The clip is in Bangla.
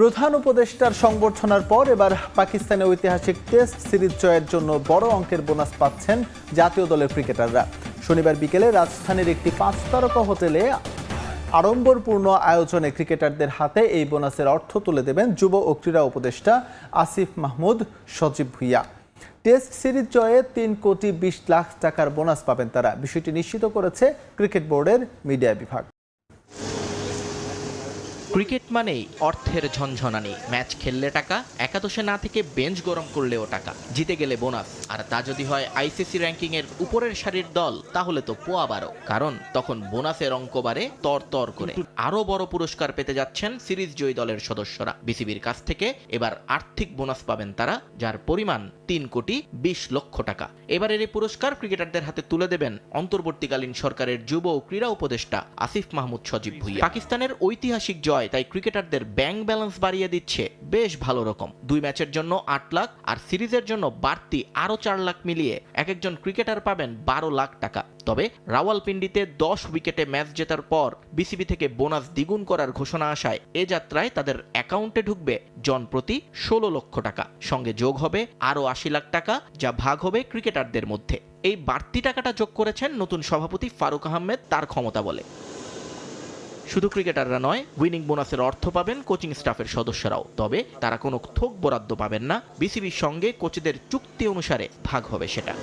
প্রধান উপদেষ্টার সংবর্ধনার পর এবার পাকিস্তানের ঐতিহাসিক টেস্ট সিরিজ জয়ের জন্য বড় অঙ্কের বোনাস পাচ্ছেন জাতীয় দলের ক্রিকেটাররা। শনিবার বিকেলে রাজধানীর একটি পাঁচ তারকা হোটেলে আড়ম্বরপূর্ণ আয়োজনে ক্রিকেটারদের হাতে এই বোনাসের অর্থ তুলে দেবেন যুব ও ক্রীড়া উপদেষ্টা আসিফ মাহমুদ, সজীব ভুইয়া। টেস্ট সিরিজ জয়ে তিন কোটি বিশ লাখ টাকার বোনাস পাবেন তারা। বিষয়টি নিশ্চিত করেছে ক্রিকেট বোর্ডের মিডিয়া বিভাগ। ক্রিকেট মানেই অর্থের ঝনঝনানি। ম্যাচ খেললে টাকা, একাদশে না থেকে বেঞ্চ গরম করলেও টাকা। জিতে গেলে বোনাস। আর তা যদি হয় আইসিসি র্যাঙ্কিং এর উপরের সারির দল, তাহলে তো পোয়া বারো। কারণ তখন বোনাসের অঙ্ক বাড়ে তর তর করে। আরও বড় পুরস্কার পেতে যাচ্ছেন সিরিজ জয়ী দলের সদস্যরা। বিসিবির কাছ থেকে এবার আর্থিক বোনাস পাবেন তারা, যার পরিমাণ তিন কোটি বিশ লক্ষ টাকা। এবারের এই পুরস্কার ক্রিকেটারদের হাতে তুলে দেবেন অন্তর্বর্তীকালীন সরকারের যুব ও ক্রীড়া উপদেষ্টা আসিফ মাহমুদ সজীব ভুইয়া। পাকিস্তানের ঐতিহাসিক জয় তাই ক্রিকেটারদের ব্যাংক ব্যালেন্স বাড়িয়ে দিচ্ছে বেশ ভালো রকম। দুই ম্যাচের জন্য আট লাখ আর সিরিজের জন্য বাড়তি আরও চার লাখ মিলিয়ে এক একজন ক্রিকেটার পাবেন বারো লাখ টাকা। তবে রাওয়ালপিন্ডিতে দশ উইকেটে ম্যাচ জেতার পর বিসিবি থেকে বোনাস দ্বিগুণ করার ঘোষণা আসায় এ যাত্রায় তাদের অ্যাকাউন্টে ঢুকবে জন প্রতি ষোলো লক্ষ টাকা। সঙ্গে যোগ হবে আরও আশি লাখ টাকা যা ভাগ হবে ক্রিকেটারদের মধ্যে। এই বাড়তি টাকাটা যোগ করেছেন নতুন সভাপতি ফারুক আহমেদ, তার ক্ষমতা বলে। শুধু ক্রিকেটাররা নয় উইনিং বোনাসের অর্থ পাবেন কোচিং স্টাফের সদস্যরাও। তবে তারা কোনো থোক বরাদ্দ পাবেন না। বিসিবির সঙ্গে কোচদের চুক্তি অনুসারে ভাগ হবে সেটা।